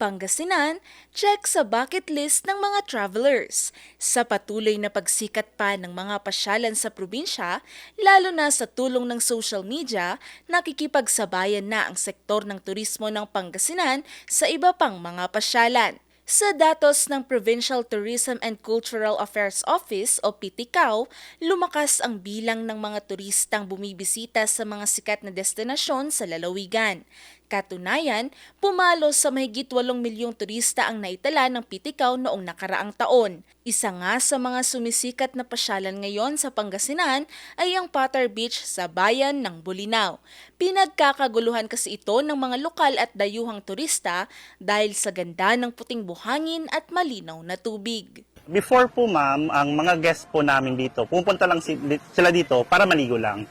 Pangasinan, check sa bucket list ng mga travelers. Sa patuloy na pagsikat pa ng mga pasyalan sa probinsya, lalo na sa tulong ng social media, nakikipagsabayan na ang sektor ng turismo ng Pangasinan sa iba pang mga pasyalan. Sa datos ng Provincial Tourism and Cultural Affairs Office o PTCAO, lumakas ang bilang ng mga turistang bumibisita sa mga sikat na destinasyon sa lalawigan. Katunayan, pumalo sa mahigit 8 milyong turista ang naitala ng PTCAO noong nakaraang taon. Isa nga sa mga sumisikat na pasyalan ngayon sa Pangasinan ay ang Potter Beach sa bayan ng Bulinaw. Pinagkakaguluhan kasi ito ng mga lokal at dayuhang turista dahil sa ganda ng puting buhangin at malinaw na tubig. Before po ma'am, ang mga guests po namin dito, pupunta lang si- sila dito para maligo lang.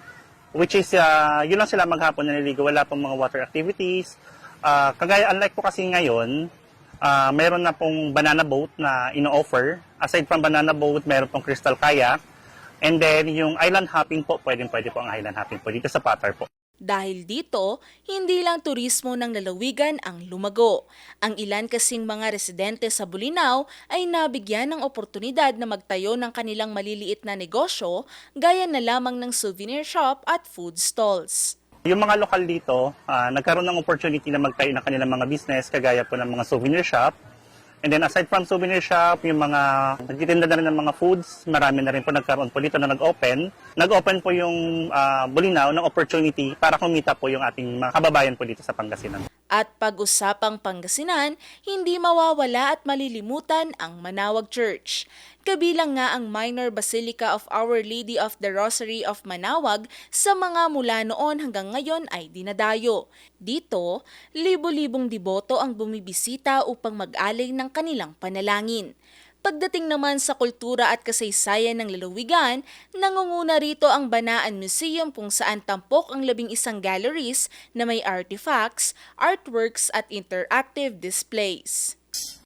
Which is, uh, yun lang sila maghapon na naligo. Wala pong mga water activities. Uh, kagaya, unlike po kasi ngayon, uh, mayroon na pong banana boat na ino-offer. Aside from banana boat, mayroon pong crystal kayak. And then, yung island hopping po, pwedeng pwede po ang island hopping po dito sa Patar po. Dahil dito, hindi lang turismo ng lalawigan ang lumago. Ang ilan kasing mga residente sa Bulinaw ay nabigyan ng oportunidad na magtayo ng kanilang maliliit na negosyo gaya na lamang ng souvenir shop at food stalls. Yung mga lokal dito, ah, nagkaroon ng opportunity na magtayo ng kanilang mga business, kagaya po ng mga souvenir shop. And then aside from souvenir shop, yung mga nagtitinda na rin ng mga foods, marami na rin po nagkaroon po dito na nag-open. Nag-open po yung ah, Bulinaw ng opportunity para kumita po yung ating mga kababayan po dito sa Pangasinan. At pag-usapang Pangasinan, hindi mawawala at malilimutan ang Manawag Church. Kabilang nga ang Minor Basilica of Our Lady of the Rosary of Manawag sa mga mula noon hanggang ngayon ay dinadayo. Dito, libo-libong deboto ang bumibisita upang mag-alay ng kanilang panalangin. Pagdating naman sa kultura at kasaysayan ng lalawigan, nangunguna rito ang Banaan Museum kung saan tampok ang labing isang galleries na may artifacts, artworks at interactive displays.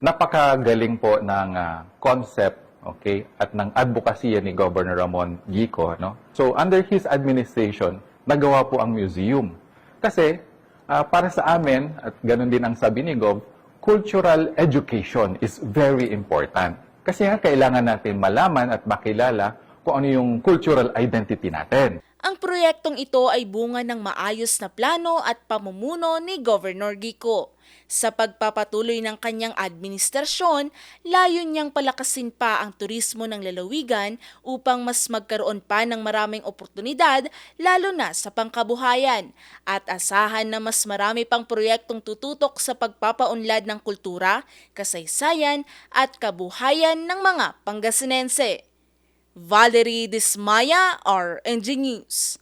Napakagaling po ng ah, concept okay at ng advokasya ni Governor Ramon Gico no. So under his administration nagawa po ang museum. Kasi ah, para sa amin at ganun din ang sabi ni Gov, cultural education is very important. Kasi nga kailangan natin malaman at makilala kung ano yung cultural identity natin. Ang proyektong ito ay bunga ng maayos na plano at pamumuno ni Governor Gico. Sa pagpapatuloy ng kanyang administrasyon, layon niyang palakasin pa ang turismo ng lalawigan upang mas magkaroon pa ng maraming oportunidad lalo na sa pangkabuhayan at asahan na mas marami pang proyektong tututok sa pagpapaunlad ng kultura, kasaysayan at kabuhayan ng mga Pangasinense. Valerie Dismaya, RNG News.